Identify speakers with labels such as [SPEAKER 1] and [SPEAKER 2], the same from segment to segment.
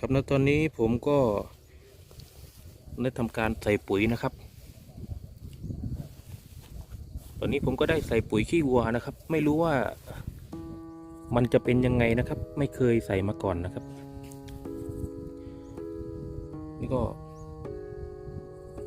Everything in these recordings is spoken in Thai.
[SPEAKER 1] ครับณตอนนี้ผมก็ได้ทำการใส่ปุ๋ยนะครับ ตอนนี้ผมก็ได้ใส่ปุ๋ยขี้วัวนะครับ ไม่รู้ว่ามันจะเป็นยังไงนะครับ ไม่เคยใส่มาก่อนนะครับ นี่ก็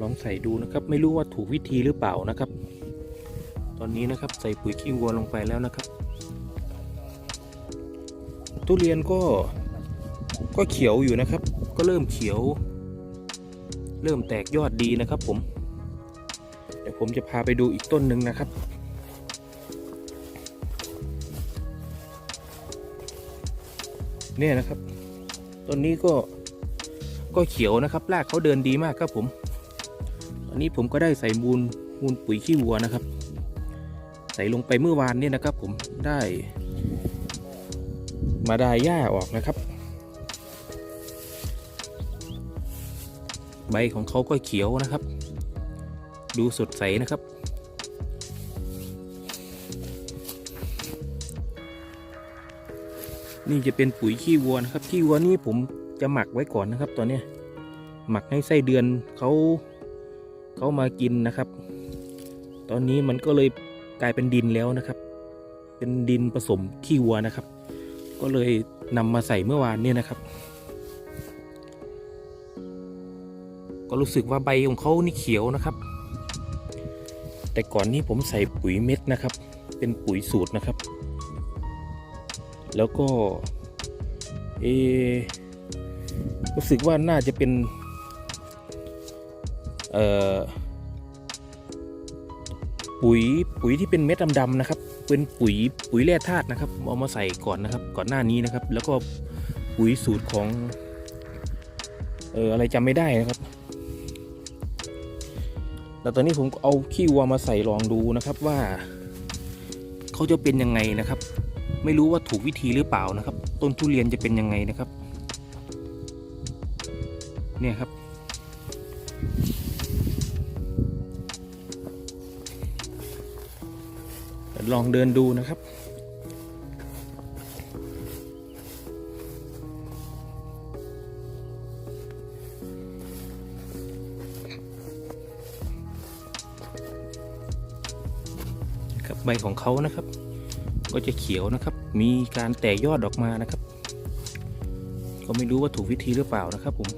[SPEAKER 1] ลองใส่ดูนะครับ ไม่รู้ว่าถูกวิธีหรือเปล่านะครับ ตอนนี้นะครับใส่ปุ๋ยขี้วัวลงไปแล้วนะครับ ทุเรียนก็ ก็เขียวอยู่นะครับ ก็เริ่มเขียว เริ่มแตกยอดดีนะครับผม เดี๋ยวผมจะพาไปดูอีกต้นหนึ่งนะครับ เนี่ยนะครับ ต้นนี้ก็ก็เขียวนะครับรากเขาเดินดีมากครับผม อันนี้ผมก็ได้ใส่มูลมูลปุ๋ยขี้วัวนะครับ ใส่ลงไปเมื่อวานเนี่ยนะครับ ผมได้ มาได้หญ้าออกนะครับ ใบของเขาก็เขียวนะครับ ดูสดใสนะครับ นี่จะเป็นปุ๋ยขี้วัวนะครับขี้วัวนี่ผมจะหมักไว้ก่อนนะครับ ตอนนี้หมักให้ไส้เดือนเขาเขามากินนะครับ ตอนนี้มันก็เลยกลายเป็นดินแล้วนะครับ เป็นดินผสมขี้วัวนะครับ ก็เลยนำมาใส่เมื่อวานเนี่ยนะครับ ก็รู้สึกว่าใบของเขานี่เขียวนะครับ แต่ก่อนนี้ผมใส่ปุ๋ยเม็ดนะครับ เป็นปุ๋ยสูตรนะครับ แล้วก็เออรู้สึกว่าน่าจะเป็นเอ่อปุ๋ยปุ๋ยที่เป็นเม็ดดำๆนะครับ เป็นปุ๋ยปุ๋ยแร่ธาตุนะครับเอามาใส่ก่อนนะครับ ก่อนหน้านี้นะครับ แล้วก็ปุ๋ยสูตรของ เอออะไรจำไม่ได้นะครับ แต่ตอนนี้ผมเอาขี้วัวมาใส่ลองดูนะครับว่าเขาจะเป็นยังไงนะครับ ไม่รู้ว่าถูกวิธีหรือเปล่านะครับ ต้นทุเรียนจะเป็นยังไงนะครับ เนี่ยครับ ลองเดินดูนะครับ บใบของเขานะครับ ก็จะเขียวนะครับ มีการแตกยอดออกมานะครับ ก็ไม่รู้ว่าถูกวิธีหรือเปล่านะครับผม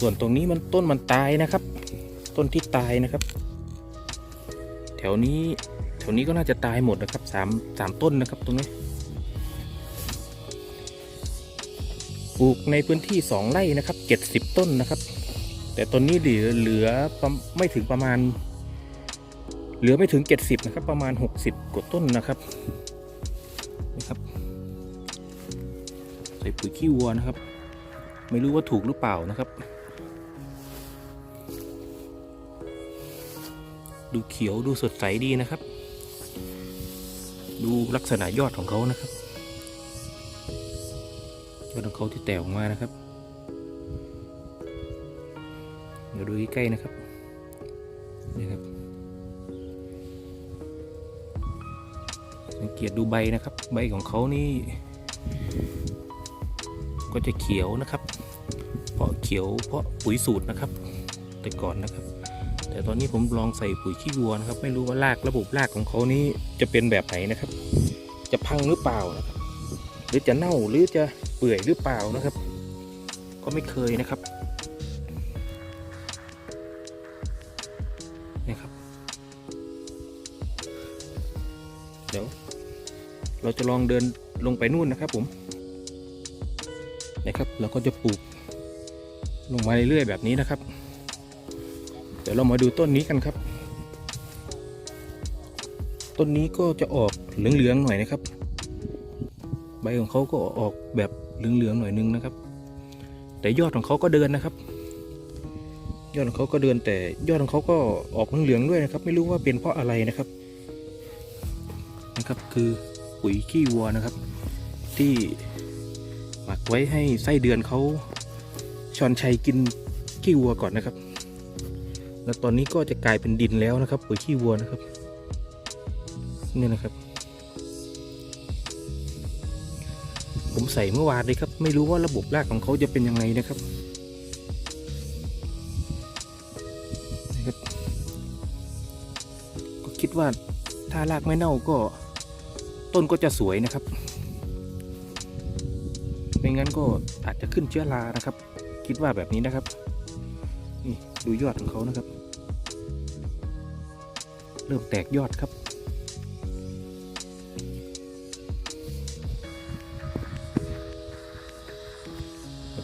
[SPEAKER 1] ส่วนตรงนี้มันต้นมันตายนะครับ ต้นที่ตายนะครับ แถวนี้แถวนี้ก็น่าจะตายหมดนะครับสามสามต้นนะครับตรงนี้ ปลูกในพื้นที่ 2 ไร่นะครับ 70 ต้นนะครับ แต่ตอนนี้เหลือเหลือไม่ถึงประมาณ เหลือไม่ถึง 70 นะครับ ประมาณ 60 กว่าต้นนะครับนะครับ ใส่ปุ๋ยขี้วัวนะครับ ไม่รู้ว่าถูกหรือเปล่านะครับ ดูเขียวดูสดใสดีนะครับ ดูลักษณะยอดของเขานะครับ ยอดของเขาที่แตกออกมานะครับ เดี๋ยวดูใกล้ๆนะครับนี่ครับ สังเกตดูใบนะครับ ใบของเขานี่ ก็จะเขียวนะครับ เพราะเขียวเพราะปุ๋ยสูตรนะครับ แต่ก่อนนะครับ แต่ตอนนี้ผมลองใส่ปุ๋ยขี้วัวนะครับ ไม่รู้ว่ารากระบบรากของเขานี้จะเป็นแบบไหนนะครับ จะพังหรือเปล่านะครับ หรือจะเน่าหรือจะเปื่อยหรือเปล่านะครับ ก็ไม่เคยนะครับนี่ครับ เดี๋ยว เราจะลองเดินลงไปนู่นนะครับผมนะครับ เราก็จะปลูก ลงมาเรื่อยๆแบบนี้นะครับ เดี๋ยวเรามาดูต้นนี้กันครับต้นนี้ก็จะออกเหลืองๆหน่อยนะครับ ใบของเขาก็ออกแบบ เหลืองๆหน่อยนึงนะครับ แต่ยอดของเขาก็เดินนะครับ ยอดของเขาก็เดินแต่ยอดของเขาก็ออกเหลืองๆด้วยนะครับ ไม่รู้ว่าเป็นเพราะอะไรนะครับนะครับ คือปุ๋ยขี้วัวนะครับ ที่หมักไว้ให้ไส้เดือนเขาชอนชัยกินขี้วัวก่อนนะครับ แล้วตอนนี้ก็จะกลายเป็นดินแล้วนะครับปุ๋ยขี้วัวนะครับนี่นะครับ ใส่เมื่อวานเลยครับ ไม่รู้ว่าระบบรากของเขาจะเป็นยังไงนะครับนะครับก็คิดว่าถ้ารากไม่เน่าก็ต้นก็จะสวยนะครับ ไม่งั้นก็อาจจะขึ้นเชื้อรานะครับ คิดว่าแบบนี้นะครับ นี่ดูยอดของเขานะครับ เริ่มแตกยอดครับ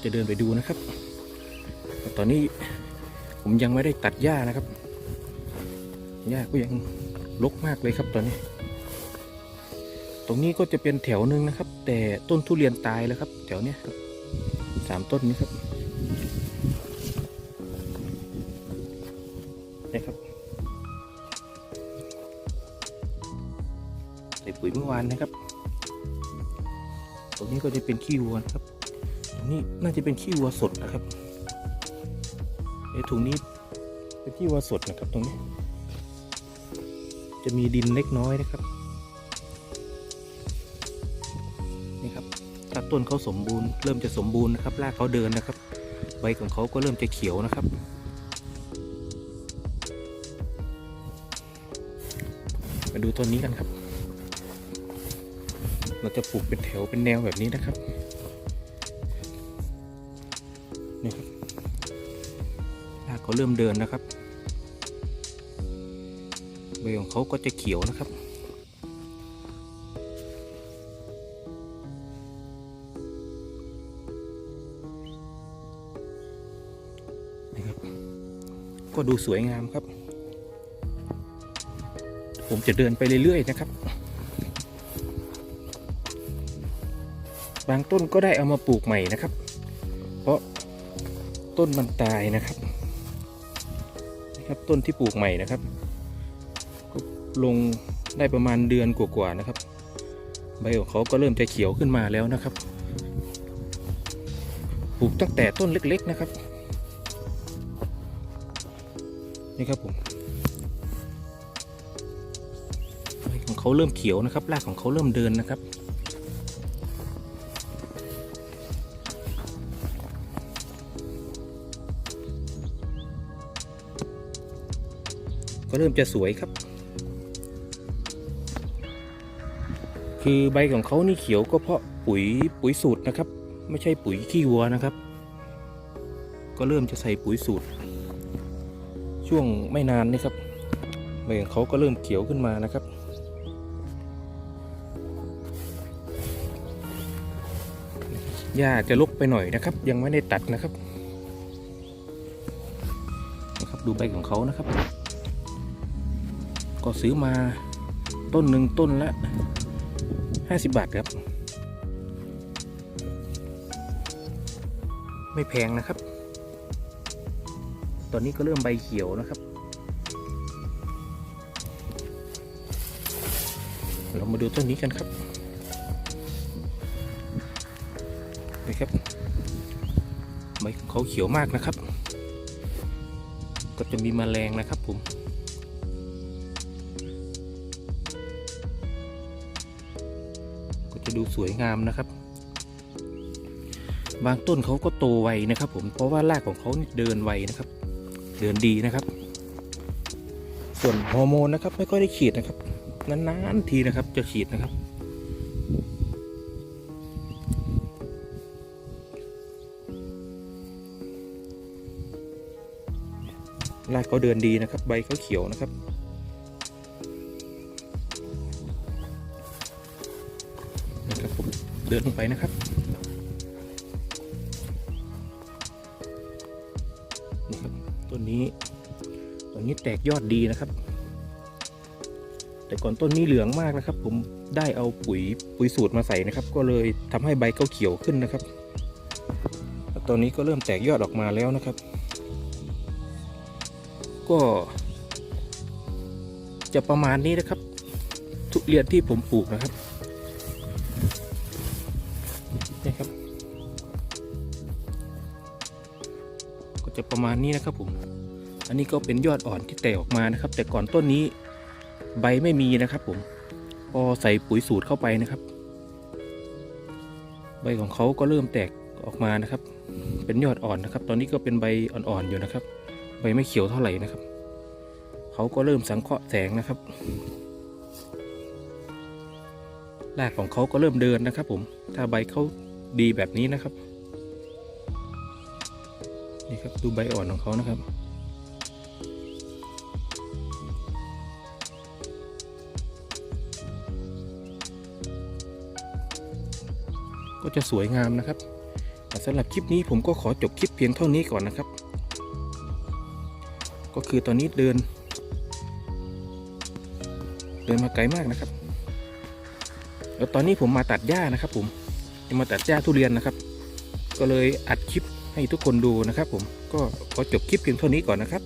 [SPEAKER 1] จะเดินไปดูนะครับ ตอนนี้ผมยังไม่ได้ตัดหญ้านะครับ หญ้าก็ยังรกมากเลยครับตอนนี้ ตรงนี้ก็จะเป็นแถวหนึ่งนะครับ แต่ต้นทุเรียนตายแล้วครับ แถวเนี้ยครับสามต้นนี้ครับนะครับใส่ปุ๋ยเมื่อวานนะครับ ตรงนี้ก็จะเป็นขี้วัวนครับ นี้น่าจะเป็นขี้วัวสดนะครับในถุงนี้เป็นขี้วัวสดนะครับตรงนี้ จะมีดินเล็กน้อยนะครับนี่ครับถ้าต้นเขาสมบูรณ์เริ่มจะสมบูรณ์นะครับรากเขาเดินนะครับ ใบของเขาก็เริ่มจะเขียวนะครับมาดูต้นนี้กันครับ เราจะปลูกเป็นแถวเป็นแนวแบบนี้นะครับ เขาเริ่มเดินนะครับใบของเขาก็จะเขียวนะครับ นะครับ ก็ดูสวยงามครับ ผมจะเดินไปเรื่อยๆนะครับ บางต้นก็ได้เอามาปลูกใหม่นะครับ เพราะต้นมันตายนะครับ ครับ ต้นที่ปลูกใหม่นะครับก็ลงได้ประมาณเดือนกว่าๆนะครับ ใบของเขาก็เริ่มจะเขียวขึ้นมาแล้วนะครับปลูกตั้งแต่ต้นเล็กๆนะครับนี่ครับผมใบของเขาเริ่มเขียวนะครับรากของเขาเริ่มเดินนะครับ ก็เริ่มจะสวยครับ คือใบของเขานี่เขียวก็เพราะปุ๋ยปุ๋ยสูตรนะครับ ไม่ใช่ปุ๋ยขี้วัวนะครับ ก็เริ่มจะใส่ปุ๋ยสูตร ช่วงไม่นานนี่ครับใบของเขาก็เริ่มเขียวขึ้นมานะครับหญ้าจะลกไปหน่อยนะครับ ยังไม่ได้ตัดนะครับนะครับ ดูใบของเขานะครับ ก็ซื้อมาต้นหนึ่งต้นละ50 บาทครับ ไม่แพงนะครับ ตอนนี้ก็เริ่มใบเขียวนะครับ เรามาดูต้นนี้กันครับนี่ครับใบของเขาเขียวมากนะครับ ก็จะมีแมลงนะครับผม จะดูสวยงามนะครับ บางต้นเขาก็โตไวนะครับ ผมเพราะว่ารากของเขาเดินไวนะครับ เดินดีนะครับ ส่วนฮอร์โมนนะครับ ไม่ค่อยได้ฉีดนะครับนานๆทีนะครับ จะฉีดนะครับรากเขาเดินดีนะครับ ใบเขาเขียวนะครับ เดินลงไปนะครับนี่ครับต้นนี้ต้นนี้แตกยอดดีนะครับ แต่ก่อนต้นนี้เหลืองมากนะครับ ผมได้เอาปุ๋ยปุ๋ยสูตรมาใส่นะครับ ก็เลยทำให้ใบเขาเขียวขึ้นนะครับแล้วตอนนี้ก็เริ่มแตกยอดออกมาแล้วนะครับ ก็ จะประมาณนี้นะครับ ทุเรียนที่ผมปลูกนะครับ ประมาณนี้นะครับผม อันนี้ก็เป็นยอดอ่อนที่แตกออกมานะครับ แต่ก่อนต้นนี้ใบไม่มีนะครับผม พอใส่ปุ๋ยสูตรเข้าไปนะครับ ใบของเขาก็เริ่มแตกออกมานะครับ เป็นยอดอ่อนนะครับ ตอนนี้ก็เป็นใบอ่อนๆอยู่นะครับ ใบไม่เขียวเท่าไหร่นะครับ เขาก็เริ่มสังเคราะห์แสงนะครับรากของเขาก็เริ่มเดินนะครับผม ถ้าใบเขาดีแบบนี้นะครับ ครับดูใบอ่อนของเขานะครับ ก็จะสวยงามนะครับสำหรับคลิปนี้ผมก็ขอจบคลิปเพียงเท่านี้ก่อนนะครับ ก็คือตอนนี้เดิน เดินมาไกลมากนะครับแล้วตอนนี้ผมมาตัดหญ้านะครับ ผมจะมาตัดหญ้าทุเรียนนะครับ ก็เลยอัดคลิป ให้ทุกคนดูนะครับผมก็ขอจบคลิปเพียงเท่านี้ก่อนนะครับ